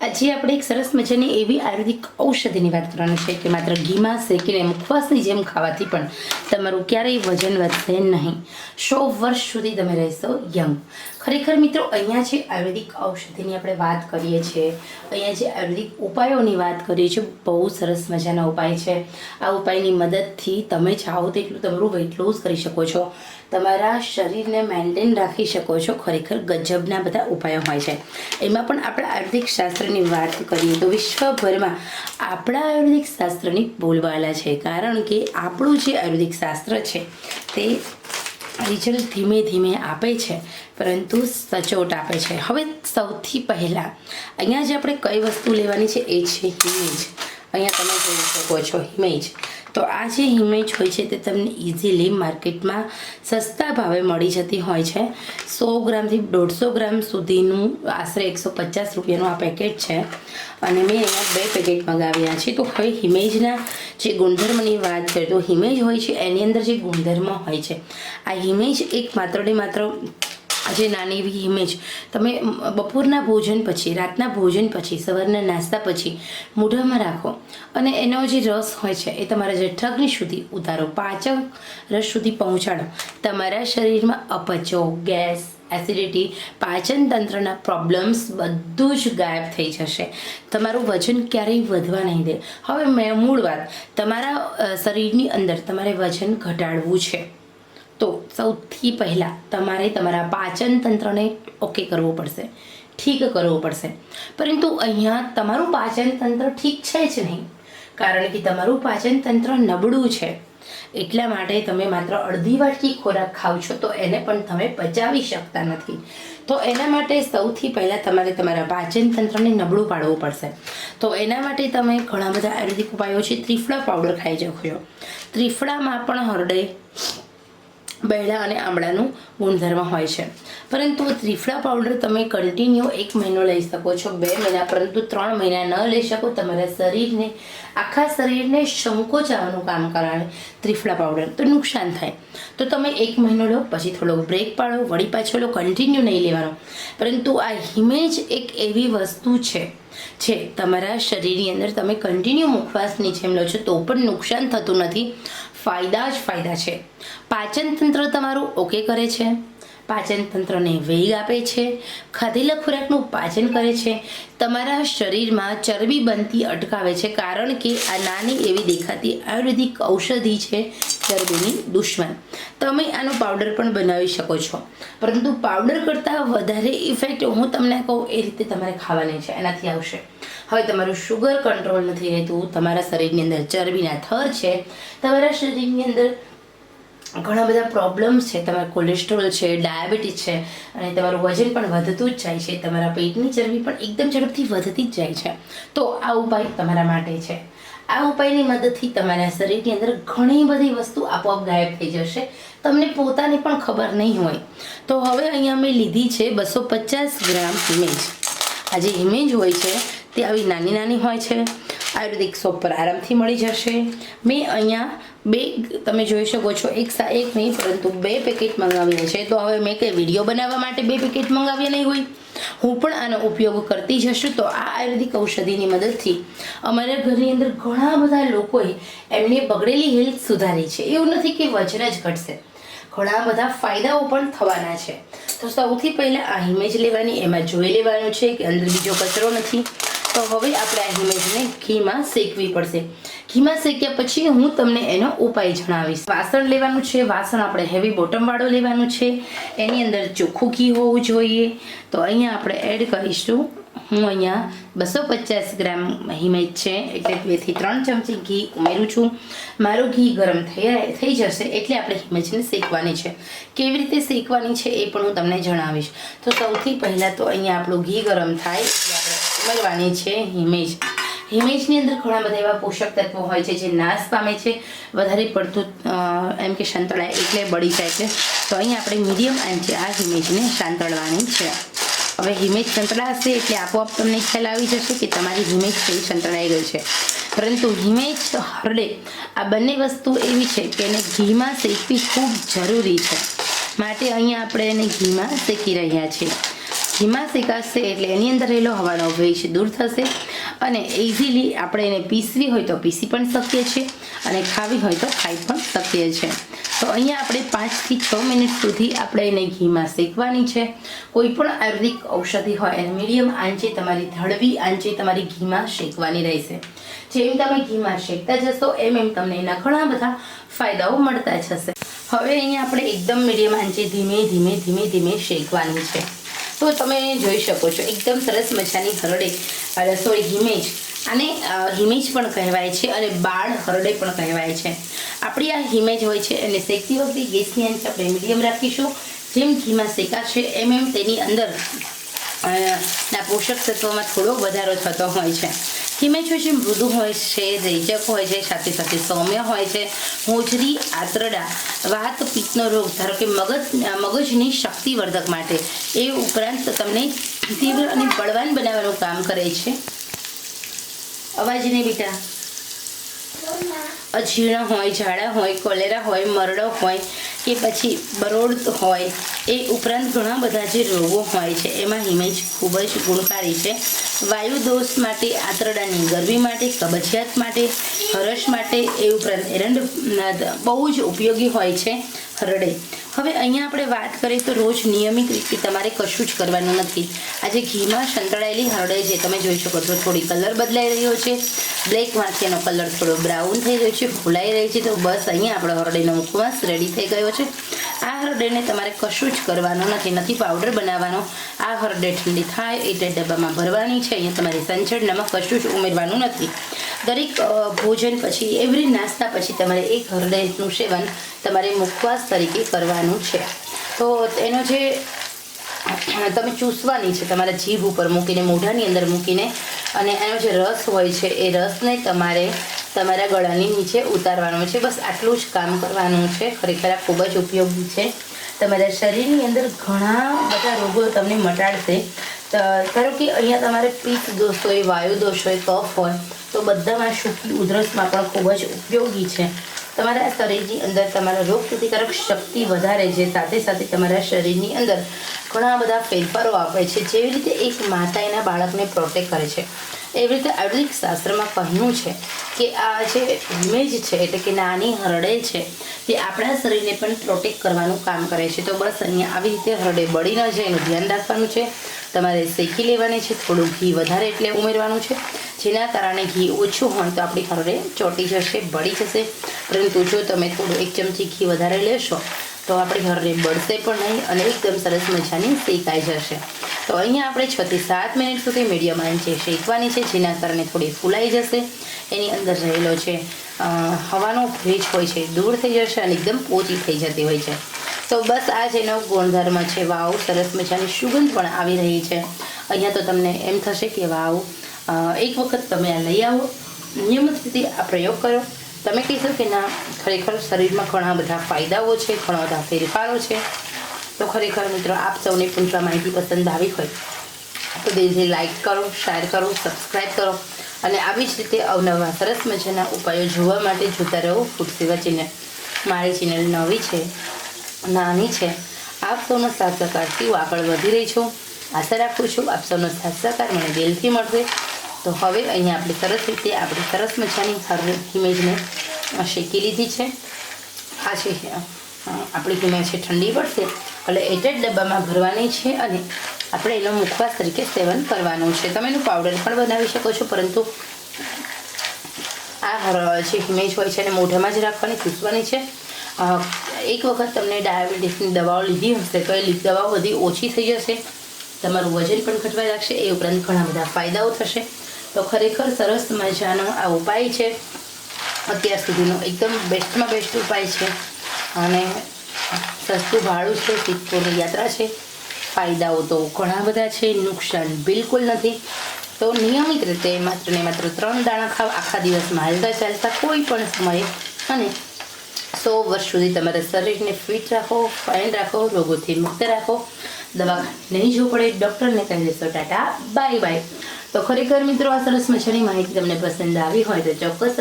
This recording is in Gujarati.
આજે આપણે એક સરસ મજાની એવી આયુર્વેદિક ઔષધિની વાત કરવાની છે કે માત્ર ઘીમાં શેકીને મુખવાસની જેમ ખાવાથી પણ તમારું ક્યારેય વજન વધશે નહીં. સો વર્ષ સુધી તમે રહેશો યંગ ખરેખર મિત્રો, અહીંયા જે આયુર્વેદિક ઔષધિની આપણે વાત કરીએ છીએ, અહીંયા જે આયુર્વેદિક ઉપાયોની વાત કરીએ છીએ, બહુ સરસ મજાના ઉપાય છે. આ ઉપાયની મદદથી તમે ચાહો તેટલું તમારું વેઇટ લોસ કરી શકો છો. તમારા શરીરને મેન્ટેન રાખી શકો છો. ખરેખર ગજબના બધા ઉપાયો હોય છે. એમાં પણ આપણા આયુર્વેદિક શાસ્ત્રની વાત કરીએ તો વિશ્વભરમાં આપણા આયુર્વેદિક શાસ્ત્રની બોલવાલા છે. કારણ કે આપણું જે આયુર્વેદિક શાસ્ત્ર છે, તે રિઝલ્ટ ધીમે ધીમે આપે છે, પરંતુ સચોટ આપે છે. હવે સૌથી પહેલાં, અહીંયા જે આપણે કઈ વસ્તુ લેવાની છે એ છે હિમેજ. અહીંયા તમે જોઈ શકો છો હિમેજ. તો આ જે હિમેજ હોય છે તે તમને ઇઝીલી માર્કેટમાં સસ્તા ભાવે મળી જતી હોય છે. સો ગ્રામથી દોઢસો ગ્રામ સુધીનું આશરે એકસો પચાસ રૂપિયાનું આ પેકેટ છે. અને મેં અહીંયા બે પેકેટ મંગાવ્યા છે. તો હવે હિમેજના જે ગુણધર્મની વાત કરીએ તો હિમેજ હોય છે એની અંદર જે ગુણધર્મ હોય છે. આ હિમેજ એક માત્ર ને માત્ર જે નાની એવી ઇમેજ તમે બપોરના ભોજન પછી, રાતના ભોજન પછી, સવારના નાસ્તા પછી મોઢામાં રાખો અને એનો જે રસ હોય છે એ તમારા જઠરાગ્નિ સુધી ઉતારો. પાચક રસ સુધી પહોંચાડો. તમારા શરીરમાં અપચો, ગેસ, એસિડિટી, પાચન તંત્રના પ્રોબ્લેમ્સ બધું જ ગાયબ થઈ જશે. તમારું વજન ક્યારેય વધવા નહીં દે. હવે મેં મૂળ વાત. તમારા શરીરની અંદર તમારે વજન ઘટાડવું છે. તો સૌથી પહેલાં તમારે તમારા પાચન તંત્રને ઓકે કરવું પડશે, ઠીક કરવું પડશે. પરંતુ અહીંયા તમારું પાચન તંત્ર ઠીક છે જ નહીં, કારણ કે તમારું પાચન તંત્ર નબળું છે. એટલા માટે તમે માત્ર અડધી વાટકી ખોરાક ખાવ છો તો એને પણ તમે પચાવી શકતા નથી. તો એના માટે સૌથી પહેલાં તમારે તમારા પાચન તંત્રને નબળું પાડવું પડશે. તો એના માટે તમે ઘણા બધા આયુર્વેદિક ઉપાયો છે. ત્રિફળા પાવડર ખાઈ શકો છો. ત્રિફળામાં પણ હરડે બેડા અને આમળાનું ગુણધર્મ હોય છે. પરંતુ ત્રિફળા પાવડર તમે કન્ટિન્યુ એક મહિનો લઈ શકો છો, બે મહિના, પરંતુ ત્રણ મહિના ન લઈ શકો, તમારા શરીરને, આખા શરીરને સંકોચાવાનું કામ કરાવે ત્રિફળા પાવડર. તો નુકસાન થાય. તો તમે એક મહિનો લો, પછી થોડો બ્રેક પાડો, વળી પાછો લો કન્ટિન્યુ નહીં લેવાનો. પરંતુ આ હિમેજ એક એવી વસ્તુ છે છે તમારા શરીરની અંદર તમે કન્ટિન્યુ મુખવાસની જેમ લો છો, તો પણ નુકસાન થતું નથી. ફાયદા જ ફાયદા છે. પાચન તંત્ર તમારું ઓકે કરે છે. પાચન તંત્રને વેગ આપે છે. ખાધેલા ખોરાકનું પાચન કરે છે. તમારા શરીરમાં ચરબી બનતી અટકાવે છે કારણ કે આ નાની એવી દેખાતી આયુર્વેદિક ઔષધિ છે ચરબીની દુશ્મન. તમે આનો પાવડર પણ બનાવી શકો છો. પરંતુ પાવડર કરતાં વધારે ઇફેક્ટ હું તમને કહું એ રીતે તમારે ખાવાની છે. એનાથી આવશે. હવે તમારું શુગર કંટ્રોલ નથી રહેતું, તમારા શરીરની અંદર ચરબીના થર છે, તમારા શરીરની અંદર ઘણા બધા પ્રોબ્લેમ્સ છે, તમારા કોલેસ્ટ્રોલ છે ડાયાબિટીસ છે, અને તમારું વજન પણ વધતું જ જાય છે, તમારા પેટની ચરબી પણ એકદમ ઝડપથી વધતી જ જાય છે. તો આ ઉપાય તમારા માટે છે. આ ઉપાયની મદદથી તમારા શરીરની અંદર ઘણી બધી વસ્તુ આપોઆપ ગાયબ થઈ જશે. તમને પોતાને પણ ખબર નહીં હોય. તો હવે અહીંયા મેં લીધી છે બસો પચાસ ગ્રામ ઇમેજ આ જે ઇમેજ હોય છે તે આવી નાની નાની હોય છે. આયુર્વેદિક શોપ પર આરામથી મળી જશે. મેં અહીંયા બે, તમે જોઈ શકો છો, એક સા, એક નહીં, પરંતુ બે પેકેટ મંગાવ્યા છે. તો હવે મેં કંઈ વીડિયો બનાવવા માટે બે પેકેટ મંગાવ્યા નહીં હોય. હું પણ આનો ઉપયોગ કરતી જશું તો આ આયુર્વેદિક ઔષધિની મદદથી અમારા ઘરની અંદર ઘણા બધા લોકોએ એમની બગડેલી હેલ્થ સુધારી છે. એવું નથી કે વજન જ ઘટશે. ઘણા બધા ફાયદાઓ પણ થવાના છે. તો સૌથી પહેલાં આ ઇમેજ લેવાની, એમાં જોઈ લેવાનું છે કે અંદર બીજો કચરો નથી. તો હવે આપણે આ હિમેજને ઘીમાં શેકવી પડશે. ઘીમાં શેક્યા પછી હું તમને એનો ઉપાય જણાવીશ. વાસણ લેવાનું છે, વાસણ આપણે હેવી બોટમવાળો લેવાનું છે. એની અંદર ચોખ્ખું ઘી હોવું જોઈએ. તો અહીંયા આપણે એડ કરીશું. હું અહીંયા બસો પચાસ ગ્રામ હિમેજ છે, એટલે બેથી ત્રણ ચમચી ઘી ઉમેરું છું. મારું ઘી ગરમ થઈ થઈ જશે એટલે આપણે હિમેજને શેકવાની છે. કેવી રીતે શેકવાની છે એ પણ હું તમને જણાવીશ. તો સૌથી પહેલાં તો અહીંયા આપણું ઘી ગરમ થાય ઉમેરવાની છે હિમેજ હિમેજની અંદર ઘણા બધા એવા પોષક તત્વો હોય છે જે નાશ પામે છે. વધારે પડતું એમ કે સંતળાય એટલે બળી જાય છે. તો અહીંયા આપણે મીડિયમ આંચે આ હિમેજને સાંતળવાની છે. હવે હિમેજ સંતળાશે એટલે આપોઆપ તમને ખ્યાલ આવી જશે કે તમારી હિમેજ કેવી સંતળાઈ ગઈ છે. પરંતુ હિમેજ હરડે આ બંને વસ્તુ એવી છે કે એને ઘીમાં શેકવી ખૂબ જરૂરી છે. માટે અહીંયા આપણે એને ઘીમાં શેકી રહ્યા છીએ. ઘીમાં શેકાશે એટલે એની અંદર રહેલો હવાનો ભેજ દૂર થશે. અને ઇઝીલી આપણે એને પીસવી હોય તો પીસી પણ શકીએ છીએ અને ખાવી હોય તો ખાઈ પણ શકીએ છીએ. તો અહીંયા આપણે પાંચથી છ મિનિટ સુધી આપણે એને ઘીમાં શેકવાની છે. કોઈ પણ આયુર્વેદિક ઔષધિ હોય એને મીડિયમ આંચે તમારી ધળવી આંચે તમારી ઘીમાં શેકવાની રહેશે. જેમ તમે ઘીમાં શેકતા જશો એમ એમ તમને એના ઘણા બધા ફાયદાઓ મળતા જશે. હવે અહીંયા આપણે એકદમ મીડિયમ આંચે ધીમે ધીમે ધીમે ધીમે શેકવાની છે. તો તમે જોઈ શકો છો, એકદમ સરસ મજાની હરડે રસોઈ હિમેજ. આને હિમેજ પણ કહેવાય છે અને બાળ હરડે પણ કહેવાય છે. આપણી આ હિમેજ હોય છે અને શેકતી વખતે ગેસની આંચ આપણે મીડિયમ રાખીશું. જેમ ઘીમાં શેકાશે એમ એમ તેની અંદર ના પોષક તત્વોમાં થોડો વધારો થતો હોય છે. છે, મૃદુ હોય છે રેચક હોય છે, સાથે સાથે સૌમ્ય હોય છે હોજરી આંતરડા, વાત, પિત્તનો રોગ, ધારો કે મગજ મગજની શક્તિવર્ધક માટે. એ ઉપરાંત તમને તીવ્ર અને બળવાન બનાવવાનું કામ કરે છે. અવાજ નહીં બેટા. અજીર્ણ હોય, ઝાડા હોય, કોલેરા હોય, મરડો હોય કે પછી બરોડ હોય, એ ઉપરાંત ઘણા બધા જે રોગો હોય છે, એમાં હિમેજ ખૂબ જ ગુણકારી છે. વાયુ દોષ માટે આંતરડાની ગરમી માટે, કબજિયાત માટે, હરસ માટે, એ ઉપરાંત એરંડ બહુ જ ઉપયોગી હોય છે હરડે. હવે અહીંયા આપણે વાત કરીએ તો રોજ નિયમિત રીતે તમારે કશું જ કરવાનું નથી. આજે ઘીમાં સંતળાયેલી હરડે જે તમે જોઈ શકો છો, થોડી કલર બદલાઈ રહ્યો છે. બ્લેકમાંથી એનો કલર થોડો બ્રાઉન થઈ રહ્યો છે, ફૂલાઈ રહી છે. તો બસ અહીંયા આપણો હરડેનો મુખવાસ રેડી થઈ ગયો છે. આ હરડેને તમારે કશું જ કરવાનું નથી નથી પાવડર બનાવવાનો. આ હરડે ઠંડી થાય એટલે ડબ્બામાં ભરવાની છે. અહીંયા તમારે સંચળ નમક કશું જ ઉમેરવાનું નથી. દરેક ભોજન પછી એવરી નાસ્તા પછી તમારે એક હરડેનું સેવન તમારે મુખવાસ તરીકે કરવાનું છે. તો એનો જે, તમે ચૂસવાની છે, તમારા જીભ ઉપર મૂકીને, મોઢાની અંદર મૂકીને, અને એનો જે રસ હોય છે, એ રસને તમારે તમારા ગળાની નીચે ઉતારવાનો છે. બસ આટલું જ કામ કરવાનું છે. ખરેખર આ ખૂબ જ ઉપયોગી છે. તમારા શરીરની અંદર ઘણા બધા રોગો તમને મટાડશે. ધારો કે અહીંયા તમારે પિત્ત દોષ હોય, વાયુ દોષ હોય, કફ હોય તો બધામાં સૂકી ઉધરસમાં પણ ખૂબ જ ઉપયોગી છે. તમારા શરીરની અંદર તમારા રોગ પ્રતિકારક શક્તિ વધારે છે. સાથે સાથે તમારા શરીરની અંદર ઘણા બધા ફેરફારો આપે છે. જેવી રીતે એક માતા એના બાળકને પ્રોટેક્ટ કરે છે. એવી રીતે આયુર્વેદિક શાસ્ત્રમાં કહ્યું છે કે આ જે ઇમેજ છે, એટલે કે નાની હરડે છે, તે આપણા શરીરને પણ પ્રોટેક્ટ કરવાનું કામ કરે છે. તો બસ અહીંયા આવી રીતે હરડે બળી ન જાય એનું ધ્યાન રાખવાનું છે. તમારે શેકી લેવાની છે, થોડું ઘી વધારે એટલે ઉમેરવાનું છે. જેના કારણે ઘી ઓછું હોય તો આપણી હરડે ચોટી જશે, બળી જશે. પરંતુ જો તમે થોડું એક ચમચી ઘી વધારે લેશો, તો આપણી હરડે બળશે પણ નહીં અને એકદમ સરસ મજાની શેકાઈ જશે. તો અહીંયા આપણે છ થી સાત મિનિટ સુધી મીડિયમ આંચે શેકવાની છે, જેના કારણે થોડી ફૂલાઈ જશે. એની અંદર રહેલો છે હવાનો ભેજ હોય છે દૂર થઈ જશે અને એકદમ પોચી થઈ જતી હોય છે. તો બસ આ જ એનો ગુણધર્મ છે, વાવ. સરસ મજાની સુગંધ પણ આવી રહી છે. અહીંયા તો તમને એમ થશે કે વાવ એક વખત તમે આ લઈ આવો. નિયમિત રીતે આ પ્રયોગ કરો. તમે કહેશો કે ના, ખરેખર શરીરમાં ઘણા બધા ફાયદાઓ છે, ઘણા બધા ફેરફારો છે. તો ખરેખર મિત્રો, આપ સૌને જો માહિતી પસંદ આવી હોય, તો દિલથી લાઈક કરો શેર કરો સબસ્ક્રાઈબ કરો. અને આવી જ રીતે અવનવા સરસ મજાના ઉપાયો જોવા માટે જોતા રહો ફૂડ સેવા ચેનલ. મારી ચેનલ નવી છે, નાની છે, આપ સૌનો સાથ સહકારથી હું આગળ વધી રહી છું. આશા રાખું છું આપ સૌનો સાથ સહકાર મને દિલથી મળશે. તો હવે અહીંયા આપણે સરસ રીતે, આપણે સરસ મજાની હર હિમેજને શેકી લીધી છે. આ છે આપણી હિમેજ છે ઠંડી પડશે, એટલે એટ જ ડબ્બામાં ભરવાની છે અને આપણે એનો મુખવાસ તરીકે સેવન કરવાનું છે. તમે એનું પાવડર પણ બનાવી શકો છો, પરંતુ આ જે હિમેજ હોય છે એને મોઢામાં જ રાખવાની, ચૂસવાની છે. એક વખત તમને ડાયાબિટીસની દવાઓ લીધી હશે, તો એ દવાઓ બધી ઓછી થઈ જશે. તમારું વજન પણ ઘટવા લાગશે, એ ઉપરાંત ઘણા બધા ફાયદાઓ થશે. તો ખરેખર સરસ મજાનો આ ઉપાય છે. અત્યાર સુધીનો એકદમ બેસ્ટમાં બેસ્ટ ઉપાય છે. અને સસ્તું ભાડું છે સિત્તોની યાત્રા છે. ફાયદાઓ તો ઘણા બધા છે, નુકસાન બિલકુલ નથી. તો નિયમિત રીતે માત્ર ને માત્ર ત્રણ દાણા ખાવ, આખા દિવસમાં હાલતા ચાલતા કોઈ પણ સમયે અને સો વર્ષ સુધી તમારા શરીરને ફિટ રાખો ફાઇન રાખો, રોગોથી મુક્ત રાખો. દવા નહીં જવું પડે ડૉક્ટરને કહી દેશો ટાટા બાય બાય તો ખરેખર મિત્રો આ સરસ મજાની માહિતી તમને પસંદ આવી હોય તો ચોક્કસ